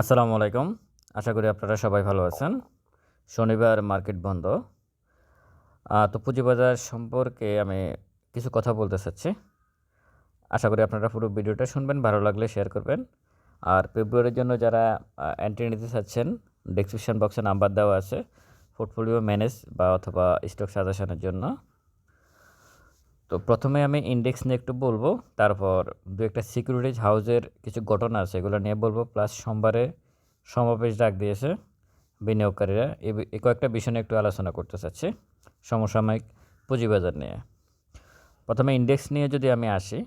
আসসালামু আলাইকুম। আশা করি আপনারা সবাই ভালো আছেন। শনিবার মার্কেট বন্ধ। তো পুঁজিবাজার সম্পর্কে আমি কিছু কথা বলতে চাচ্ছি। আশা করি আপনারা পুরো ভিডিওটা শুনবেন, ভালো লাগলে শেয়ার করবেন। আর ফেব্রুয়ারির জন্য যারা এন্ট্রি নিতে চাচ্ছেন ডেসক্রিপশন বক্সে নাম্বার দেওয়া আছে। পোর্টফোলিও ম্যানেজ বা অথবা স্টক সাজেশনের জন্য। তো প্রথমে আমি ইন্ডেক্স নিয়ে একটু বলব, তারপর দু একটা সিকিউরিটিজ হাউসের কিছু ঘটনা আছে, এগুলো নিয়ে বলব প্লাস সোমবারে সমাবেশ ডাক দিয়েছে বিনিয়োগকারীরা। এই কয়েকটা বিষয় নিয়ে একটু আলোচনা করতে চাচ্ছি, সমসাময়িক পুঁজিবাজার নিয়ে। প্রথমে ইন্ডেক্স নিয়ে যদি আমি আসি,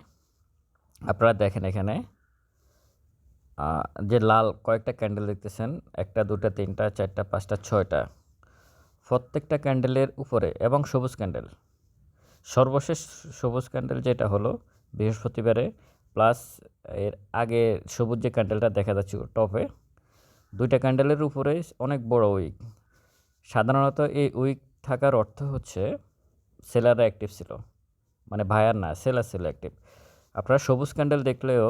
আপনারা দেখেন এখানে যে লাল কয়েকটা ক্যান্ডেল দেখতেছেন, একটা, দুটা, তিনটা, চারটা, পাঁচটা, ছয়টা, প্রত্যেকটা ক্যান্ডেলের উপরে এবং সবুজ ক্যান্ডেল সর্বশেষ সবুজ ক্যান্ডেল যেটা হলো বৃহস্পতিবারে প্লাস এর আগে সবুজ যে ক্যান্ডেলটা দেখা যাচ্ছে টপে দুইটা ক্যান্ডেলের উপরে অনেক বড় উইক সাধারণত এই উইক থাকার অর্থ হচ্ছে সেলাররা অ্যাক্টিভ ছিল মানে ভায়ার না সেলার ছিল অ্যাক্টিভ আপনারা সবুজ ক্যান্ডেল দেখলেও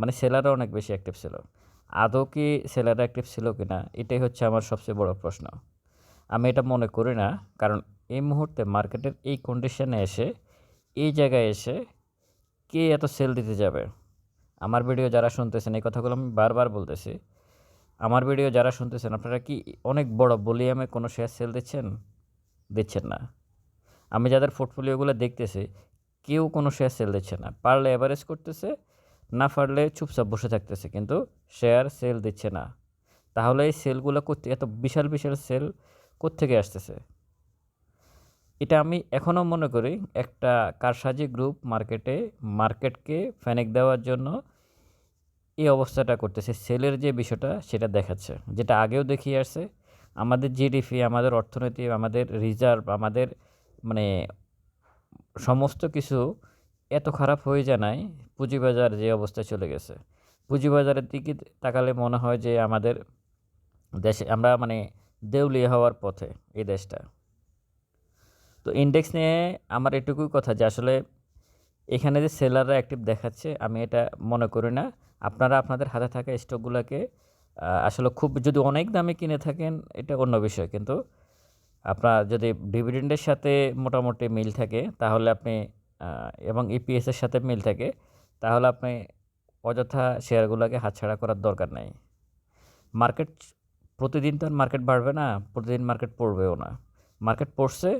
মানে সেলাররা অনেক বেশি অ্যাক্টিভ ছিল। আদৌ কি সেলাররা অ্যাক্টিভ ছিল কি না এটাই হচ্ছে আমার সবচেয়ে বড় প্রশ্ন। আমি এটা মনে করি না, কারণ এই মুহূর্তে মার্কেটের এই কন্ডিশনে এসে, এই জায়গায় এসে কে এত সেল দিতে যাবে? আমার ভিডিও যারা শুনতেছেন, এই কথাগুলো আমি বারবার বলতেছি। আমার ভিডিও যারা শুনতেছেন, আপনারা কি অনেক বড় ভলিউমে কোনো শেয়ার সেল দিচ্ছেন? দিচ্ছেন না। আমি যাদের পোর্টফোলিওগুলো দেখতেছি, কেউ কোনো শেয়ার সেল দিচ্ছে না। পারলে অ্যাভারেজ করতেছে, না পারলে চুপচাপ বসে থাকতেছে, কিন্তু শেয়ার সেল দিচ্ছে না। তাহলে এই সেলগুলো করতে, এত বিশাল বিশাল সেল কোত্থেকে আসতেছে? এটা আমি এখনও মনে করি একটা কারসাজি গ্রুপ মার্কেটে, মার্কেটকে ফ্যানেক দেওয়ার জন্য এই অবস্থাটা করতেছে। সেলের যে বিষয়টা, সেটা দেখাচ্ছে। যেটা আগেও দেখিয়ে আসছে, আমাদের জিডিপি, আমাদের অর্থনীতি, আমাদের রিজার্ভ, আমাদের মানে সমস্ত কিছু এত খারাপ হয়ে জানায় পুঁজিবাজার যে অবস্থায় চলে গেছে। পুঁজিবাজারের দিকে তাকালে মনে হয় যে আমাদের দেশে, আমরা মানে দেউলিয়া হওয়ার পথে এই দেশটা। তো ইন্ডেক্স নিয়ে আমার এটুকুই কথা যে আসলে এখানে যে সেলাররা অ্যাক্টিভ দেখাচ্ছে, আমি এটা মনে করি না। আপনারা আপনাদের হাতে থাকা স্টকগুলোকে আসলে খুব যদি অনেক দামে কিনে থাকেন, এটা অন্য বিষয়। কিন্তু আপনার যদি ডিভিডেন্ডের সাথে মোটামুটি মিল থাকে, তাহলে আপনি এবং ইপিএসের সাথে মিল থাকে, তাহলে আপনি অযথা শেয়ারগুলোকে হাতছাড়া করার দরকার নেই। মার্কেট প্রতিদিন তো আর মার্কেট বাড়বে না, প্রতিদিন মার্কেট পড়বেও না। মার্কেট পড়ছে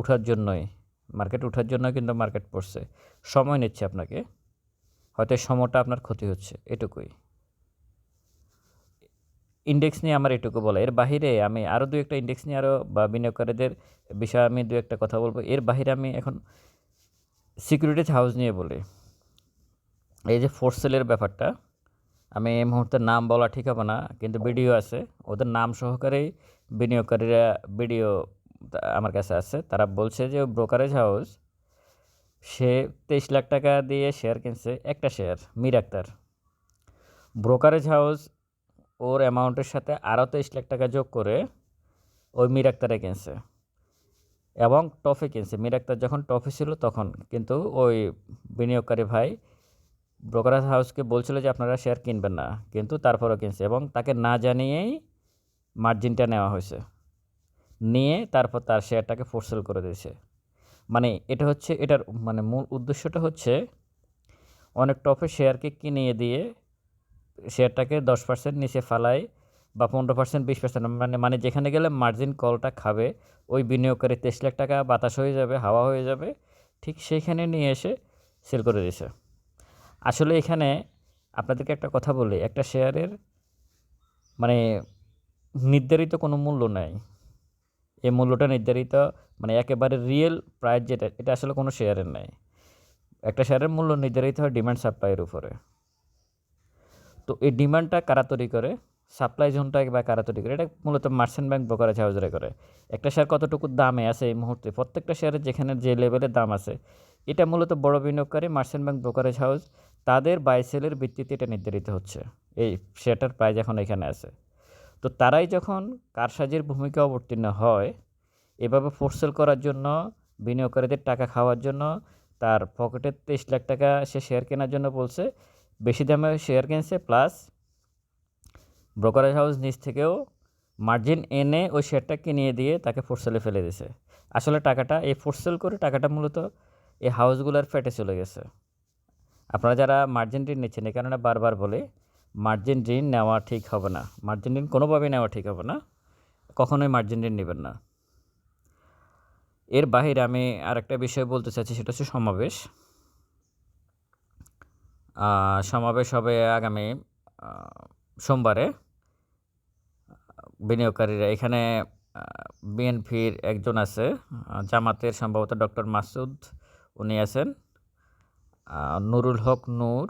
ওঠার জন্যই মার্কেট ওঠার জন্য কিন্তু মার্কেট পড়ছে। সময় নিচ্ছে আপনাকে। হয়তো সময়টা আপনার ক্ষতি হচ্ছে, এটুকুই। ইন্ডেক্স নিয়ে আমার এটুকু বলা। এর বাহিরে আমি আরও দু একটা ইন্ডেক্স নিয়ে আরও বা বিনিয়োগকারীদের বিষয়ে আমি দু একটা কথা বলব। এর বাহিরে আমি এখন সিকিউরিটিজ হাউস নিয়ে বলি। এই যে ফোর্স সেলের ব্যাপারটা, আমি এই মুহূর্তে নাম বলা ঠিক হবে না, কিন্তু ভিডিও আছে। ওদের নাম সহকারেই বিনিয়োগকারীরা ভিডিও আমার কাছে আছে। তারা বলছে যে ব্রোকারেজ হাউস সে তেইশ লাখ টাকা দিয়ে শেয়ার কিনছে একটা share Mir Akhtar brokerage house ওর অ্যামাউন্টের সাথে আরও তেইশ লাখ টাকা যোগ করে ওই মির আক্তারে কিনছে। এবং টফে কিনছে। মির আক্তার যখন টফে ছিল তখন কিন্তু ওই বিনিয়োগকারী ভাই ব্রোকারেজ হাউসকে বলছিল যে, আপনারা শেয়ার কিনবেন না। কিন্তু তারপরও কিনছে এবং তাকে না জানিয়েই মার্জিনটা নেওয়া হয়েছে। নিয়ে তারপর তার শেয়ারটাকে ফোরসেল করে দিয়েছে। মানে এটা হচ্ছে, এটার মানে মূল উদ্দেশ্যটা হচ্ছে, অনেক টপে শেয়ারকে কিনে দিয়ে শেয়ারটাকে দশ পার্সেন্ট নিচে ফালায় বা পনেরো পার্সেন্ট বিশ পার্সেন্ট মানে মানে যেখানে গেলে মার্জিন কলটা খাবে, ওই বিনিয়োগকারী তেইশ লাখ টাকা বাতাস হয়ে যাবে, হাওয়া হয়ে যাবে, ঠিক সেইখানে নিয়ে এসে সেল করে দিয়েছে। আসলে এখানে আপনাদেরকে একটা কথা বলি, একটা শেয়ারের মানে নির্ধারিত কোনো মূল্য নাই। এই মূল্যটা নির্ধারিত মানে একেবারে রিয়েল প্রাইস যেটা, এটা আসলে কোনো শেয়ারের নাই। একটা শেয়ারের মূল্য নির্ধারিত হয় ডিমান্ড সাপ্লাইয়ের উপরে। তো এই ডিমান্ডটা কারা তৈরি করে? সাপ্লাই জোনটা বা কারা তৈরি করে? এটা মূলত মার্চেন্ট ব্যাংক ব্রোকারেজ হাউসরা করে। একটা শেয়ার কতটুকু দামে আছে এই মুহূর্তে? প্রত্যেকটা শেয়ারের যেখানে যে লেভেলের দাম আছে, এটা মূলত বড় বিনিয়োগকারী মার্চেন্ট ব্যাংক ব্রোকারেজ হাউস তাদের বাই সেলের ভিত্তিতে এটা নির্ধারিত হচ্ছে। এই শেয়ারটার প্রাইস এখন এখানে আছে। তো তারাই যখন কারসাজির ভূমিকা অবতীর্ণ হয়, এভাবে ফোরসেল করার জন্য, বিনিয়োগকারীদের টাকা খাওয়ার জন্য, তার পকেটে তেইশ লাখ টাকা সে শেয়ার কেনার জন্য বলছে, বেশি দামে শেয়ার কিনছে প্লাস ব্রোকারেজ হাউস নিচ থেকেও মার্জিন এনে ওই শেয়ারটা কিনিয়ে দিয়ে তাকে ফোরসেলে ফেলে দিছে আসলে টাকাটা, এই ফোরসেল করে টাকাটা মূলত এই হাউসগুলোর ফেটে চলে গেছে। আপনারা যারা মার্জিন ঋণ নিচ্ছেন, এই কারণে বারবার বলে মার্জিন ঋণ নেওয়া ঠিক হবে না। মার্জিন ঋণ কোনোভাবেই নেওয়া ঠিক হবে না। কখনোই মার্জিন ঋণ নেবেন না। এর বাহিরে আমি আরেকটা বিষয় বলতে চাচ্ছি সেটা হচ্ছে সমাবেশ। সমাবেশ হবে আগামী সোমবারে। বিনিয়োগকারীরা এখানে বিএনপির একজন আছে, জামাতের সম্ভবত ডক্টর মাসুদ। উনি আছেন নুরুল হক নূর।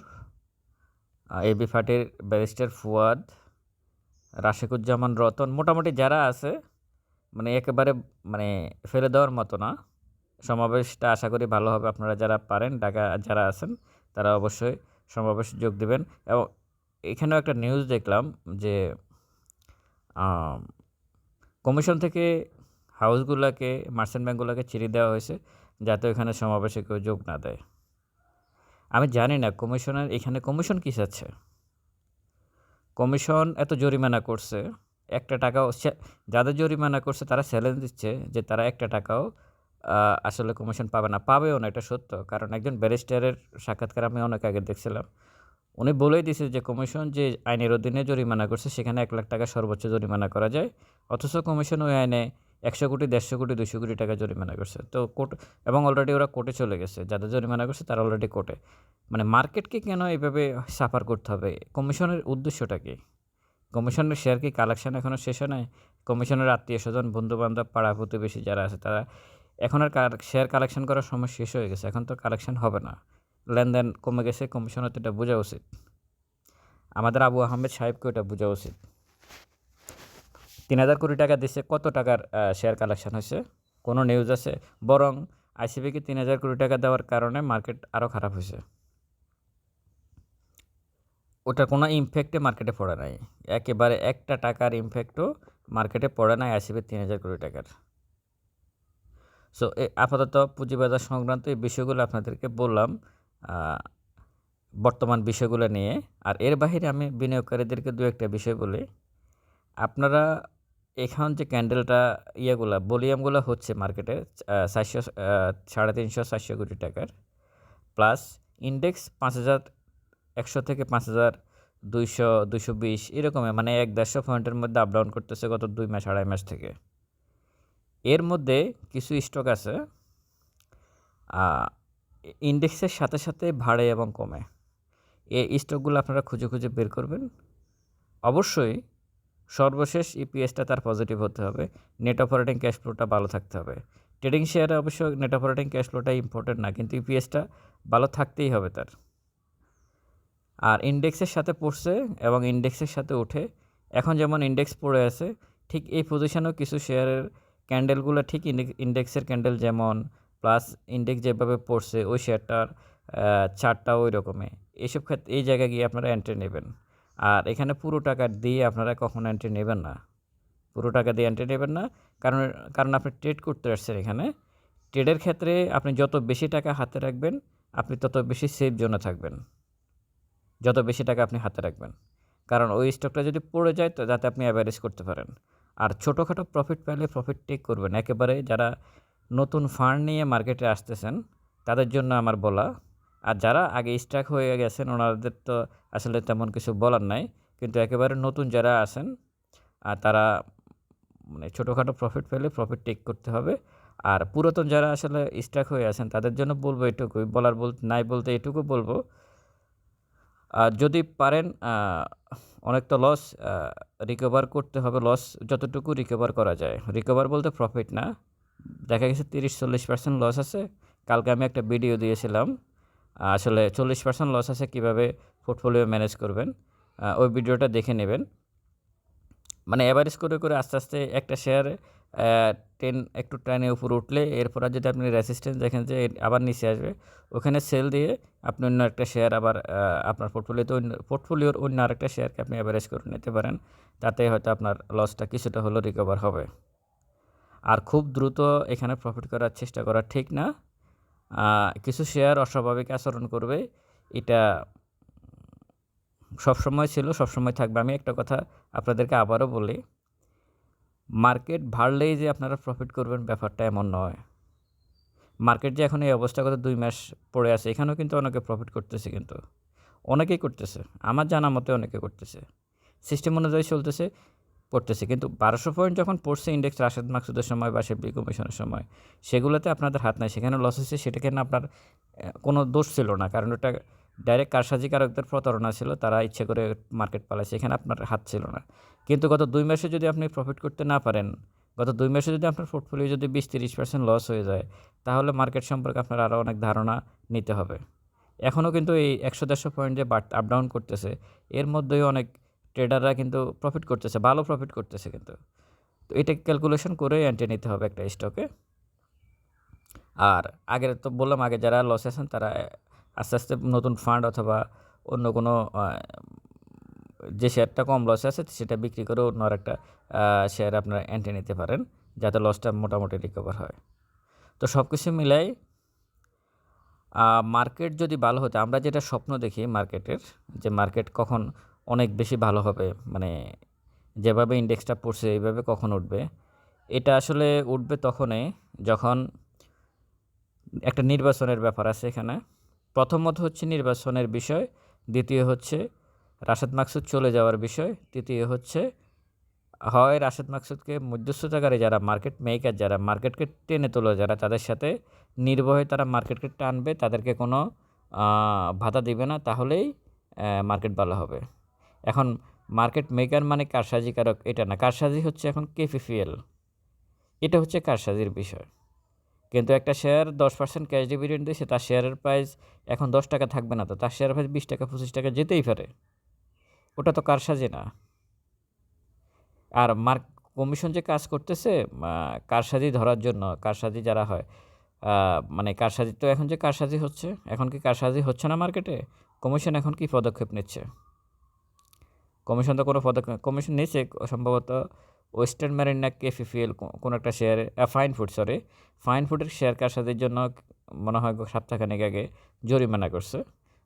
এবি ফাটির ব্যারিস্টার ফুয়াদ, রাশেকুজ্জামান রতন, মোটামুটি যারা আছে মানে একেবারে মানে ফেলে দেওয়ার মতো না। সমাবেশটা আশা করি ভালো হবে। আপনারা যারা পারেন, ঢাকা, যারা আছেন, তারা অবশ্যই সমাবেশে যোগ দেবেন। এবং এখানেও একটা নিউজ দেখলাম যে কমিশন থেকে হাউসগুলোকে মার্চেন্ট ব্যাঙ্কগুলোকে চিঠি দেওয়া হয়েছে, যাতে ওখানে সমাবেশে কেউ যোগ না দেয়। আমি জানি না কমিশনের, এখানে কমিশন কী চাচ্ছে? কমিশন এত জরিমানা করছে, একটা টাকাও যাদের জরিমানা করছে তারা চ্যালেঞ্জ দিচ্ছে যে তারা একটা টাকাও আসলে কমিশন পাবে না। পাবেও না, এটা সত্য। কারণ একজন ব্যারিস্টারের সাক্ষাৎকার আমি অনেক আগে দেখছিলাম। উনি বলেই দিয়েছে যে কমিশন যে আইনের অধীনে জরিমানা করছে, সেখানে এক লাখ টাকা সর্বোচ্চ জরিমানা করা যায়। অথচ কমিশন ওই আইনে একশো কোটি, দেড়শো কোটি দুশো কোটি টাকা জরিমানা করছে। তো কোর্ট এবং অলরেডি ওরা কোর্টে চলে গেছে। যাদের জরিমানা করছে তারা অলরেডি কোর্টে। মানে মার্কেটকে কেন এইভাবে সাফার করতে হবে? কমিশনের উদ্দেশ্যটা কি? কমিশনের শেয়ার কি কালেকশন এখনও শেষ হয় নাই? কমিশনের আত্মীয় স্বজন, বন্ধুবান্ধব, পাড়া প্রতিবেশী যারা আছে, তারা এখন আর শেয়ার কালেকশন করার সময় শেষ হয়ে গেছে। এখন তো কালেকশন হবে না। লেনদেন কমে গেছে কমিশনের তো এটা বোঝা উচিত। আমাদের আবু আহমেদ সাহেবকে এটা বোঝা উচিত। তিন হাজার কোটি টাকা দিচ্ছে কত টাকার শেয়ার কালেকশন হয়েছে? কোনো নিউজ আছে? বরং আইসিবিকে তিন হাজার কোটি টাকা দেওয়ার কারণে মার্কেট আরও খারাপ হয়েছে। ওটা কোনো ইমফ্যাক্টে মার্কেটে পড়ে নাই। একেবারে একটা টাকার ইমফ্যাক্টও মার্কেটে পড়ে নাই আইসিবির তিন হাজার কোটি টাকার। সো আপাতত পুঁজিবাজার সংক্রান্ত এই বিষয়গুলো আপনাদেরকে বললাম বর্তমান বিষয়গুলো নিয়ে। আর এর বাইরে আমি বিনিয়োগকারীদেরকে দু একটা বিষয় বলি। আপনারা এখন যে ক্যান্ডেলটা ইয়েগুলা ভলিউমগুলো হচ্ছে মার্কেটে চারশো সাড়ে তিনশো, চারশো কোটি টাকার। প্লাস ইন্ডেক্স পাঁচ হাজার একশো থেকে পাঁচ হাজার দুইশো দুইশো বিশ এরকম মানে এক দেড়শো পয়েন্টের মধ্যে আপ ডাউন করতেছে গত দুই মাস, আড়াই মাস থেকে। এর মধ্যে কিছু স্টক আছে ইন্ডেক্সের সাথে সাথে ভাড়ে এবং কমে। এই স্টকগুলো আপনারা খুঁজে খুঁজে বের করবেন। অবশ্যই সর্বশেষ ইপিএসটা তার পজিটিভ হতে হবে। নেট অপারেটিং ক্যাশ ফ্লোটা ভালো থাকতে হবে। ট্রেডিং শেয়ারে অবশ্য নেট অপারেটিং ক্যাশ ফ্লোটা ইম্পর্টেন্ট না, কিন্তু ইপিএসটা ভালো থাকতেই হবে তার। আর ইন্ডেক্সের সাথে পড়ছে এবং ইন্ডেক্সের সাথে উঠে এখন যেমন ইন্ডেক্স পড়ে আছে, ঠিক এই পজিশনেও কিছু শেয়ারের ক্যান্ডেলগুলো ঠিক ইন্ডেক্সের ক্যান্ডেল যেমন প্লাস ইন্ডেক্স যেভাবে পড়ছে, ওই শেয়ারটার চারটা ওই রকমই। এইসব ক্ষেত্রে, এই জায়গায় গিয়ে আপনারা এন্ট্রি নেবেন। আর এখানে পুরো টাকা দিয়ে আপনারা কখনো এন্ট্রি নেবেন না। পুরো টাকা দিয়ে এন্ট্রি নেবেন না। কারণ কারণ আপনি ট্রেড করতে আসছেন এখানে। ট্রেডের ক্ষেত্রে আপনি যত বেশি টাকা হাতে রাখবেন, আপনি তত বেশি সেফ জোনে থাকবেন। যত বেশি টাকা আপনি হাতে রাখবেন। কারণ ওই স্টকটা যদি পড়ে যায়, তো যাতে আপনি অ্যাভারেজ করতে পারেন। আর ছোটোখাটো প্রফিট পেলে প্রফিট টেক করবেন। একেবারে যারা নতুন ফান্ড নিয়ে মার্কেটে আসতেছেন, তাদের জন্য আমার বলা আর যারা আগে স্ট্রাক হয়ে গেছেন, ওনাদের তো আসলে তেমন কিছু বলার নাই। কিন্তু একেবারে নতুন যারা আছেন, আর তারা মানে ছোটোখাটো প্রফিট পেলে প্রফিট টেক করতে হবে। আর পুরাতন যারা আসলে স্ট্রাক হয়ে আছেন, তাদের জন্য বলব এটুকুই বলার বল, নাই বলতে এটুকু বলব, আর যদি পারেন অনেক তো লস রিকভার করতে হবে। লস যতটুকু রিকভার করা যায়। রিকভার বলতে প্রফিট না। দেখা গেছে তিরিশ, চল্লিশ পার্সেন্ট লস আছে। কালকে আমি একটা ভিডিও দিয়েছিলাম। আসলে চল্লিশ পার্সেন্ট লস আছে কীভাবে পোর্টফোলিও ম্যানেজ করবেন ওই ভিডিওটা দেখে নেবেন। মানে অ্যাভারেজ করে করে আস্তে আস্তে একটা শেয়ার টেন একটু টাইনে উপরে উঠলে এরপর যদি আপনি রেসিস্ট্যান্স দেখেন যে আবার নিচে আসবে, ওখানে সেল দিয়ে আপনি অন্য একটা শেয়ার আবার আপনার পোর্টফোলিওতে অন্য পোর্টফোলিওর অন্য আরেকটা শেয়ারকে আপনি অ্যাভারেজ করে নিতে পারেন তাতে হয়তো আপনার লসটা কিছুটা হলেও রিকভার হবে। আর খুব দ্রুত এখানে প্রফিট করার চেষ্টা করা ঠিক না। কিছু শেয়ার অস্বাভাবিক আচরণ করবে। এটা সবসময় ছিল সবসময় থাকবে। আমি একটা কথা আপনাদেরকে আবারও বলি, মার্কেট বাড়লেই যে আপনারা প্রফিট করবেন ব্যাপারটা এমন নয়। মার্কেট যে এখন এই অবস্থা অবস্থাগত দুই মাস পড়ে আছে, এখানেও কিন্তু অনেকে প্রফিট করতেছে কিন্তু। অনেকেই করতেছে, আমার জানা মতে অনেকে করতেছে। সিস্টেম অনুযায়ী চলতেছে। পড়তেছে। কিন্তু বারোশো পয়েন্ট যখন পড়ছে ইন্ডেক্স রাশেদ মাকসুদের সময় বা শেবলি কমিশনের সময়, সেগুলোতে আপনাদের হাত নাই। সেখানে লস হয়েছে, সেটাকে না আপনার কোনো দোষ ছিল না। কারণ ওটা ডাইরেক্ট কারসাজিকারকদের প্রতারণা ছিল, তারা ইচ্ছে করে মার্কেট পালাইছে, এখানে আপনার হাত ছিল না। কিন্তু গত দুই মাসে যদি আপনি প্রফিট করতে না পারেন, গত দুই মাসে যদি আপনার পোর্টফোলিও যদি বিশ তিরিশ পার্সেন্ট লস হয়ে যায়, তাহলে মার্কেট সম্পর্কে আপনার আরও অনেক ধারণা নিতে হবে। এখনও কিন্তু এই একশো দেড়শো পয়েন্ট যে বাট আপ ডাউন করতেছে, এর মধ্যেই অনেক ট্রেডাররা কিন্তু প্রফিট করতেছে, ভালো প্রফিট করতেছে কিন্তু। তো এটা ক্যালকুলেশন করে এন্ট্রি নিতে হবে একটা স্টকে আর আগে তো বললাম, আগে যারা লস আছেন, তারা আস্তে আস্তে নতুন ফান্ড অথবা অন্য কোনো যে শেয়ারটা কম লসে আছে, সেটা বিক্রি করে অন্য আর একটা শেয়ার আপনারা এন্ট্রি নিতে পারেন, যাতে লসটা মোটামুটি রিকভার হয়। তো সব কিছু মিলাই মার্কেট যদি ভালো হতো, আমরা যেটা স্বপ্ন দেখি মার্কেটের যে মার্কেট কখন অনেক বেশি ভালো হবে। মানে যেভাবে ইন্ডেক্সটা পড়ছে, এইভাবে কখন উঠবে? এটা আসলে উঠবে তখনই যখন একটা নির্বাচনের ব্যাপার আছে এখানে। প্রথমত হচ্ছে নির্বাচনের বিষয়, দ্বিতীয় হচ্ছে রাশেদ মাকসুদ চলে যাওয়ার বিষয়, তৃতীয় হচ্ছে হয় রাশেদ মাকসুদকে মধ্যস্থতাকারী যারা মার্কেট মেকার যারা মার্কেটকে টেনে তোলে, যারা তাদের সাথে নির্ভয়ে তারা মার্কেটকে টানবে, তাদেরকে কোনো ভাতা দিবে না, তাহলেই মার্কেট ভালো হবে। এখন মার্কেট মেকার মানে কারসাজিকারক এটা না, কারসাজি হচ্ছে এখন কেপিপিএল। এটা হচ্ছে কারসাজির বিষয়। কিন্তু একটা শেয়ার দশ পার্সেন্ট ক্যাশ ডিভিডেন্ড দিয়েছে তার শেয়ারের প্রাইস এখন দশ টাকা থাকবে না তো, তার শেয়ার প্রাইস বিশ টাকা, পঁচিশ টাকা যেতেই পারে। ওটা তো কারসাজি না। আর মার্ক কমিশন যে কাজ করতেছে কারসাজি ধরার জন্য, কারসাজি যারা হয় মানে কারসাজি তো এখন যে কারসাজি হচ্ছে, এখন কি কারসাজি হচ্ছে না মার্কেটে? কমিশন এখন কি পদক্ষেপ নিচ্ছে? কমিশন তো কোনো পদক্ষেপ কমিশন নিয়েছে, সম্ভবত ওয়েস্টার্ন মেরিন না কেফিফিএল কোনো একটা শেয়ারে ফাইন ফুড সরি ফাইন ফুডের শেয়ার কারসাজির জন্য মনে হয় সপ্তাহখানেক আগে জরিমানা করছে।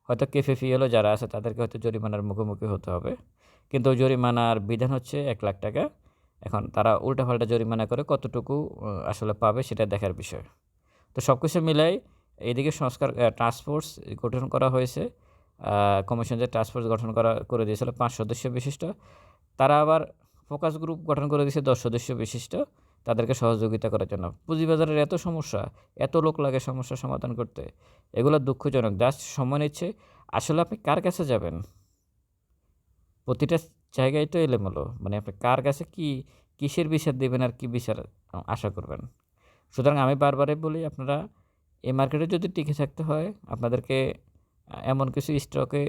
হয়তো কেফিফিএলও যারা আছে তাদেরকে হয়তো জরিমানার মুখোমুখি হতে হবে। কিন্তু জরিমানার বিধান হচ্ছে এক লাখ টাকা। এখন তারা উল্টাপাল্টা জরিমানা করে কতটুকু আসলে পাবে সেটা দেখার বিষয়। তো সব কিছু মিলাই এইদিকে সংস্কার টাস্কফোর্স গঠন করা হয়েছে। কমিশন যে টাস্কফোর্স গঠন করা, করে দিয়েছিল পাঁচ সদস্য বিশিষ্ট, তারা আবার ফোকাস গ্রুপ গঠন করে দিয়েছে দশ সদস্য বিশিষ্ট, তাদেরকে সহযোগিতা করার জন্য। পুঁজিবাজারের এত সমস্যা, এত লোক লাগে সমস্যা সমাধান করতে, এগুলো দুঃখজনক। জাস্ট সময় নিচ্ছে। আসলে আপনি কার কাছে যাবেন? প্রতিটা জায়গায় তো এলোমেলো। মানে আপনি কার কাছে কি, কিসের বিচার দেবেন আর কি বিচার আশা করবেন? সুতরাং আমি বারবারই বলি, আপনারা এই মার্কেটে যদি টিকে থাকতে হয়, আপনাদেরকে এমন কিছু স্টকে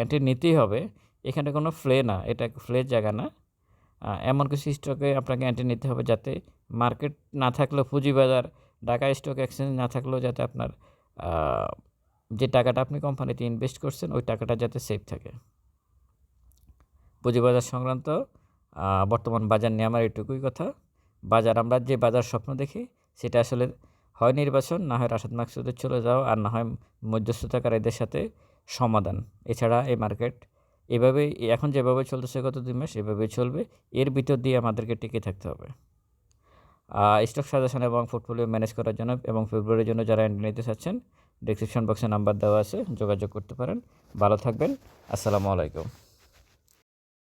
এন্ট্রি নিতেই হবে। এখানে কোনো ফ্লে না, এটা ফ্লের জায়গা না। এমন কিছু স্টকে আপনাকে এন্ট্রি নিতে হবে যাতে মার্কেট না থাকলেও পুঁজিবাজার, ঢাকা স্টক এক্সচেঞ্জ না থাকলেও যাতে আপনার যে টাকাটা আপনি কোম্পানিতে ইনভেস্ট করছেন, ওই টাকাটা যাতে সেফ থাকে। পুঁজিবাজার সংক্রান্ত বর্তমান বাজার নিয়ে আমার এটুকুই কথা। বাজার আমরা যে বাজার স্বপ্ন দেখি, সেটা আসলে হয় নির্বাচন, না হয় রাশাদ মাকসুদের চলে যাওয়া, আর না হয় মধ্যস্থতাকারীদের সাথে সমাধান। এছাড়া এই মার্কেট এভাবেই, এখন যেভাবে চলতেছে গত দুই মাস, এভাবেই চলবে। এর ভিতর দিয়ে আমাদেরকে টিকে থাকতে হবে। স্টক সাজেশন এবং পোর্টফোলিও ম্যানেজ করার জন্য এবং ফেব্রুয়ারির জন্য যারা এন্ট্রি নিতে চাচ্ছেন ডিসক্রিপশন বক্সে নাম্বার দেওয়া আছে, যোগাযোগ করতে পারেন। ভালো থাকবেন। আসসালামু আলাইকুম।